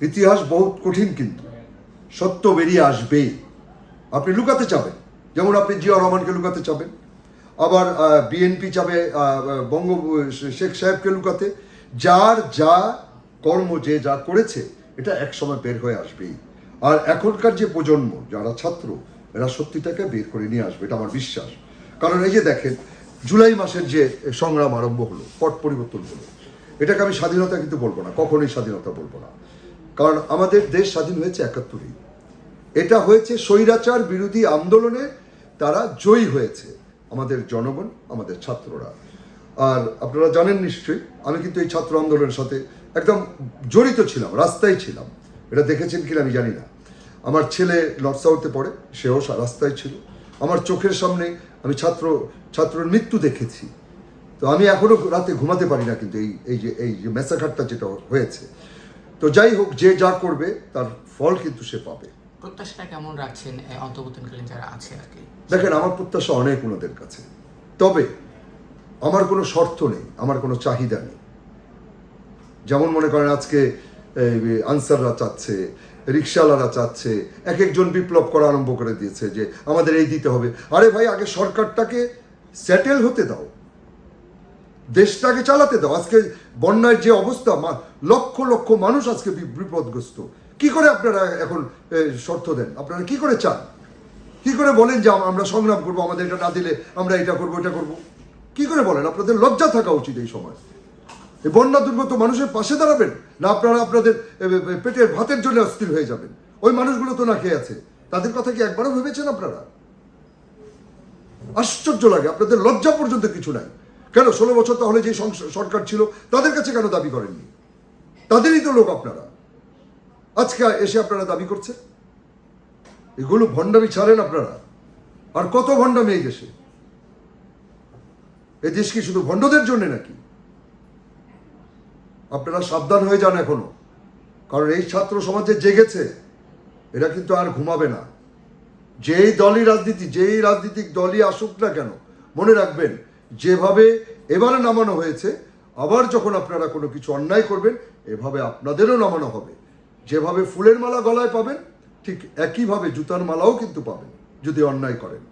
ইতিহাস বহুত কঠিন কিন্তু। সত্য বেরিয়ে আসবেই। আপনি লুকাতে চাবেন। যেমন আপনি জিয়া রহমানকে লুকাতে চাবেন। আবার বিএনপি চাবে বঙ্গ, শেখ সাহেবকে লুকাতে। যার যা কর্ম, যে যা করেছে, এটা এক সময় বের হয়ে আসবেই। আর এখনকার যে প্রজন্ম, যারা ছাত্র, এরা সত্যিটাকে বের করে নিয়ে আসবে, এটা আমার বিশ্বাস। কারণ এই যে দেখেন, জুলাই মাসের যে সংগ্রাম আরম্ভ হলো, পট পরিবর্তন হলো, এটাকে আমি স্বাধীনতা কিন্তু বলব না, কখনোই স্বাধীনতা বলব না। কারণ আমাদের দেশ স্বাধীন হয়েছে একাত্তরেই। এটা হয়েছে স্বৈরাচার বিরোধী আন্দোলনে তারা জয়ী হয়েছে, আমাদের জনগণ, আমাদের ছাত্ররা। আর আপনারা জানেন নিশ্চয়ই, আমি কিন্তু এই ছাত্র আন্দোলনের সাথে একদম জড়িত ছিলাম, রাস্তায় ছিলাম। এটা দেখেছেন কিনা আমি জানি না। আমার ছেলে সাউথে পড়ে, সেও রাস্তায় ছিল। আমার চোখের সামনে আমি ছাত্র, ছাত্রের মৃত্যু দেখেছি। তো আমি এখনও রাতে ঘুমাতে পারি না কিন্তু এই এই যে এই যে মেসাঘাটটা যেটা হয়েছে। তো যাই হোক যে যা করবে তার ফল কিন্তু সে পাবে। প্রত্যাশাটা কেমন রাখছেন অন্তর্বর্তীকালীন যারা আছে আর কি? দেখেন আমার প্রত্যাশা অনেক ওনাদের কাছে। তবে আমার কোনো শর্ত নেই আমার কোনো চাহিদা নেই। যেমন মনে করেন আজকে আনসাররা চাচ্ছে রিক্সাওয়ালারা চাচ্ছে এক একজন বিপ্লব করা আরম্ভ করে দিয়েছে যে আমাদের এই দিতে হবে। আরে ভাই আগে সরকারটাকে সেটেল হতে দাও। দেশটাকে চালাতে দাও। আজকে বন্যার যে অবস্থা লক্ষ লক্ষ মানুষ আজকে বিপদগ্রস্ত। কি করে আপনারা এখন শর্ত দেন? আপনারা কি করে চান? কি করে বলেন যে আমরা সংগ্রাম করব, আমাদের এটা না দিলে আমরা এটা করব এটা করব? কি করে বলেন? আপনাদের লজ্জা থাকা উচিত এই সময় এই বন্যা দুর্গত মানুষের পাশে দাঁড়াবেন না, আপনারা আপনাদের পেটের ভাতের জন্য অস্থির হয়ে যাবেন। ওই মানুষগুলো তো না খেয়ে আছে। তাদের কথা কি একবারও ভেবেছেন আপনারা? আশ্চর্য লাগে, আপনাদের লজ্জা পর্যন্ত কিছু নাই। কেন? ষোলো বছর তাহলে যে সরকার ছিল, তাদের কাছে কেন দাবি করেননি? তাদেরই তো লোক আপনারা। আজকে এসে আপনারা দাবি করছে এগুলো ভণ্ডামি ছাড়েন আপনারা। আর কত ভণ্ডামি এই দেশে? এই দেশ কি শুধু ভণ্ডদের জন্য নাকি? আপনারা সাবধান হয়ে যান এখনও। কারণ এই ছাত্র সমাজে জেগেছে, এরা কিন্তু আর ঘুমাবে না। যেই দলই রাজনীতি, যেই রাজনৈতিক দলই আসুক না কেন, মনে রাখবেন যেভাবে এবারে নামানো হয়েছে, আবার যখন আপনারা কোনো কিছু অন্যায় করবেন, এভাবে আপনাদেরও নামানো হবে। যেভাবে ফুলের মালা গলায় পাবেন, ঠিক একইভাবে জুতার মালাও কিন্তু পাবেন, যদি অন্যায় করেন।